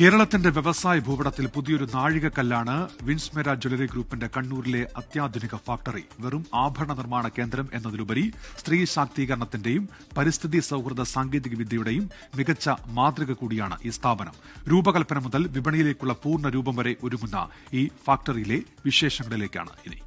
കേരളത്തിന്റെ വ്യവസായ ഭൂപടത്തിൽ പുതിയൊരു നാഴികക്കല്ലാണ് വിൻസ്മെര ജ്വല്ലറി ഗ്രൂപ്പിന്റെ കണ്ണൂരിലെ അത്യാധുനിക ഫാക്ടറി. വെറും ആഭരണ നിർമ്മാണ കേന്ദ്രം എന്നതിലുപരി സ്ത്രീ ശാക്തീകരണത്തിന്റെയും പരിസ്ഥിതി സൌഹൃദ സാങ്കേതിക വിദ്യയുടെയും മികച്ച മാതൃക കൂടിയാണ് ഈ സ്ഥാപനം. രൂപകൽപ്പന മുതൽ വിപണിയിലേക്കുള്ള പൂർണ രൂപം വരെ ഒരുങ്ങുന്ന ഈ ഫാക്ടറിയിലെ വിശേഷങ്ങളിലേക്കാണ് ഇനി.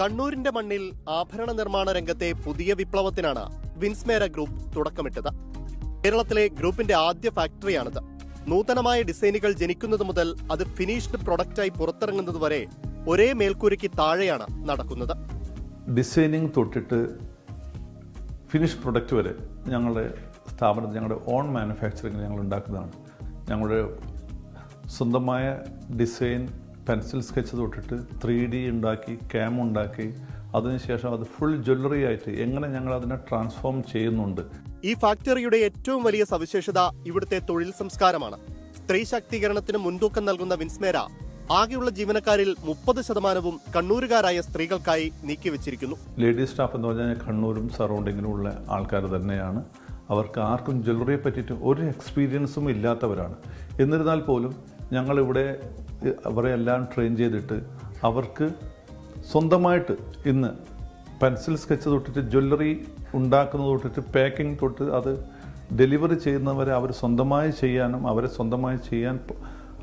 കണ്ണൂരിന്റെ മണ്ണിൽ ആഭരണ നിർമ്മാണ രംഗത്തെ പുതിയ വിപ്ലവത്തിനാണ് വിൻസ്മേര ഗ്രൂപ്പ് തുടക്കമിട്ടത്. കേരളത്തിലെ ഗ്രൂപ്പിന്റെ ആദ്യ ഫാക്ടറിയാണിത്. നൂതനമായ ഡിസൈനുകൾ ജനിക്കുന്നത് മുതൽ അത് ഫിനിഷ്ഡ് പ്രൊഡക്റ്റായി പുറത്തിറങ്ങുന്നത് വരെ ഒരേ മേൽക്കൂരയ്ക്ക് താഴെയാണ് നടക്കുന്നത്. ഡിസൈനിങ് തൊട്ടിട്ട് ഫിനിഷ് പ്രൊഡക്റ്റ് വരെ ഞങ്ങളുടെ സ്ഥാപനത്തിൽ ഞങ്ങളുടെ ഓൺ മാനുഫാക്ചറിങ് ഞങ്ങൾ ഉണ്ടാക്കുന്നതാണ്. ഞങ്ങളുടെ സ്വന്തമായ ഡിസൈൻ പെൻസിൽ സ്കെച്ച് തൊട്ടിട്ട് ത്രീ ഡി ഉണ്ടാക്കി ക്യാം ഉണ്ടാക്കി അതിനുശേഷം അത് ഫുൾ ജ്വല്ലറി ആയിട്ട് എങ്ങനെ ഞങ്ങൾ അതിനെ ട്രാൻസ്ഫോം ചെയ്യുന്നുണ്ട്. ഈ ഫാക്ടറിയുടെ ഏറ്റവും വലിയ സവിശേഷത ഇവിടുത്തെ തൊഴിൽ സംസ്കാരമാണ്. സ്ത്രീ ശാക്തീകരണത്തിന് മുൻതൂക്കം നൽകുന്ന വിൻസ്മേര ആകെയുള്ള ജീവനക്കാരിൽ മുപ്പത് ശതമാനവും കണ്ണൂരുകാരായ സ്ത്രീകൾക്കായി നീക്കിവെച്ചിരിക്കുന്നു ലേഡീസ് സ്റ്റാഫ് എന്ന് പറഞ്ഞാൽ കണ്ണൂരും സറൗണ്ടിങ്ങിലും ഉള്ള ആൾക്കാർ തന്നെയാണ്. അവർക്ക് ആർക്കും ജ്വല്ലറിയെ പറ്റിയിട്ട് ഒരു എക്സ്പീരിയൻസും ഇല്ലാത്തവരാണ്. എന്നിരുന്നാൽ പോലും ഞങ്ങളിവിടെ അവരെ എല്ലാം ട്രെയിൻ ചെയ്തിട്ട് അവർക്ക് സ്വന്തമായിട്ട് ഇന്ന് പെൻസിൽ സ്കെച്ച് തൊട്ടിട്ട് ജ്വല്ലറി ഉണ്ടാക്കുന്നത് തൊട്ടിട്ട് പാക്കിംഗ് തൊട്ട് അത് ഡെലിവറി ചെയ്യുന്നവരെ അവർ സ്വന്തമായി ചെയ്യാനും അവരെ സ്വന്തമായി ചെയ്യാൻ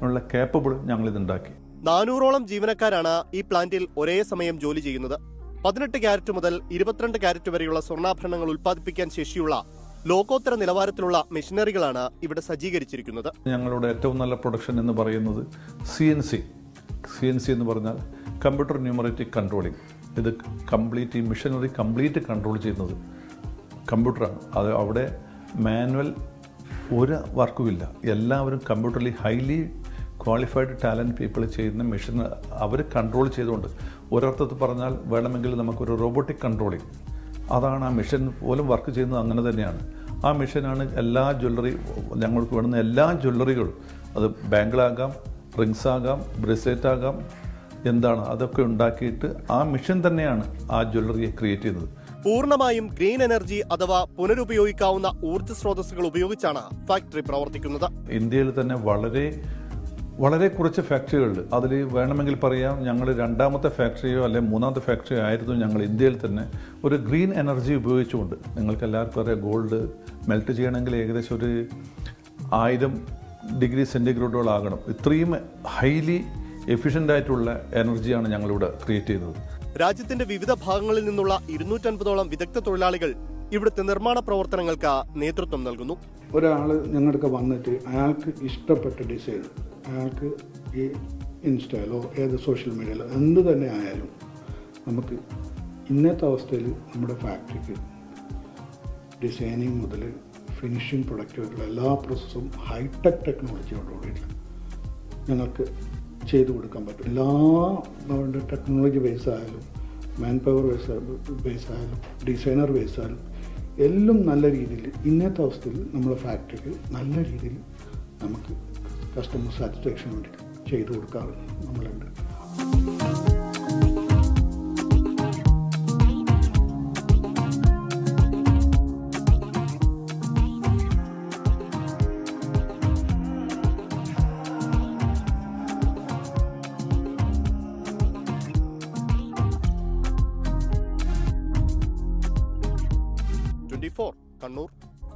ഉള്ള കേപ്പബിൾ ഞങ്ങളിതുണ്ടാക്കി. നാനൂറോളം ജീവനക്കാരാണ് ഈ പ്ലാന്റിൽ ഒരേ സമയം ജോലി ചെയ്യുന്നത്. പതിനെട്ട് ക്യാരറ്റ് മുതൽ ഇരുപത്തിരണ്ട് ക്യാരറ്റ് വരെയുള്ള സ്വർണാഭരണങ്ങൾ ഉൽപ്പാദിപ്പിക്കാൻ ശേഷിയുള്ള ലോകോത്തര നിലവാരത്തിലുള്ള മെഷീനറികളാണ് ഇവിടെ സജ്ജീകരിച്ചിരിക്കുന്നത്. ഞങ്ങളുടെ ഏറ്റവും നല്ല പ്രൊഡക്ഷൻ എന്ന് പറയുന്നത് C N C C N C എന്ന് പറഞ്ഞാൽ കമ്പ്യൂട്ടർ ന്യൂമറേറ്റിക് കൺട്രോളിംഗ്. ഇത് കംപ്ലീറ്റ് ഈ മെഷീനറി കംപ്ലീറ്റ് കൺട്രോൾ ചെയ്യുന്നത് കമ്പ്യൂട്ടറാണ്. അത് അവിടെ മാനുവൽ ഒരു വർക്കുമില്ല എല്ലാവരും കമ്പ്യൂട്ടറിൽ ഹൈലി ക്വാളിഫൈഡ് ടാലന്റ് പീപ്പിൾ ചെയ്യുന്ന മെഷീൻ അവർ കൺട്രോൾ ചെയ്തുകൊണ്ട്. ഒരർത്ഥത്തിൽ പറഞ്ഞാൽ വേണമെങ്കിൽ നമുക്കൊരു റോബോട്ടിക് കൺട്രോളിംഗ്. അതാണ് ആ മിഷൻ പോലും വർക്ക് ചെയ്യുന്നത് അങ്ങനെ തന്നെയാണ്. ആ മിഷനാണ് എല്ലാ ജ്വല്ലറി ഞങ്ങൾക്ക് വേണ്ടുന്ന എല്ലാ ജ്വല്ലറികളും അത് ബാങ്കിളാകാം റിങ്സ് ആകാം ബ്രേസ്ലെറ്റ് ആകാം എന്താണ് അതൊക്കെ ഉണ്ടാക്കിയിട്ട് ആ മിഷൻ തന്നെയാണ് ആ ജ്വല്ലറിയെ ക്രിയേറ്റ് ചെയ്തത്. പൂർണമായും ഗ്രീൻ എനർജി അഥവാ പുനരുപയോഗിക്കാവുന്ന ഊർജ സ്രോതസ്സുകൾ ഉപയോഗിച്ചാണ് ഫാക്ടറി പ്രവർത്തിക്കുന്നത്. ഇന്ത്യയിൽ തന്നെ വളരെ വളരെ കുറച്ച് ഫാക്ടറികളിൽ അതിൽ വേണമെങ്കിൽ പറയാം ഞങ്ങൾ രണ്ടാമത്തെ ഫാക്ടറിയോ അല്ലെങ്കിൽ മൂന്നാമത്തെ ഫാക്ടറിയോ ആയിരുന്നു ഞങ്ങൾ ഇന്ത്യയിൽ തന്നെ. ഒരു ഗ്രീൻ എനർജി ഉപയോഗിച്ചുകൊണ്ട് നിങ്ങൾക്ക് എല്ലാവർക്കും അറിയാം ഗോൾഡ് മെൽറ്റ് ചെയ്യണമെങ്കിൽ ഏകദേശം ഒരു ആയിരം ഡിഗ്രി സെന്റിഗ്രേഡോളാകണം ഇത്രയും ഹൈലി എഫിഷ്യന്റ് ആയിട്ടുള്ള എനർജിയാണ് ഞങ്ങളിവിടെ ക്രിയേറ്റ് ചെയ്തത്. രാജ്യത്തിന്റെ വിവിധ ഭാഗങ്ങളിൽ നിന്നുള്ള ഇരുന്നൂറ്റൻപതോളം വിദഗ്ധ തൊഴിലാളികൾ ഇവിടുത്തെ നിർമ്മാണ പ്രവർത്തനങ്ങൾക്ക് നേതൃത്വം നൽകുന്നു. ഒരാൾ ഞങ്ങളുടെ വന്നിട്ട് അയാൾക്ക് ഇഷ്ടപ്പെട്ട ഡിസൈൻ അയാൾക്ക് ഈ ഇൻസ്റ്റയിലോ ഏത് സോഷ്യൽ മീഡിയയിലോ എന്ത് തന്നെ ആയാലും നമുക്ക് ഇന്നത്തെ അവസ്ഥയിൽ നമ്മുടെ ഫാക്ടറിക്ക് ഡിസൈനിങ് മുതൽ ഫിനിഷിങ് പ്രൊഡക്റ്റ് വരെയുള്ള എല്ലാ പ്രോസസ്സും ഹൈടെക് ടെക്നോളജിയോടുകൂടിയിട്ട് ഞങ്ങൾക്ക് ചെയ്തു കൊടുക്കാൻ പറ്റും. എല്ലാ ടെക്നോളജി ബേസ് ആയാലും മാൻ പവർ ബേസ് ബേസ് ആയാലും ഡിസൈനർ ബേസ് ആയാലും എല്ലാം നല്ല രീതിയിൽ ഇന്നത്തെ അവസ്ഥയിൽ നമ്മുടെ ഫാക്ടറിക്ക് നല്ല രീതിയിൽ നമുക്ക് കസ്റ്റമർ സാറ്റിസ്ഫാക്ഷന് വേണ്ടി ചെയ്തു കൊടുക്കാറ് നമ്മളുണ്ട്. ഫോർ കണ്ണൂർ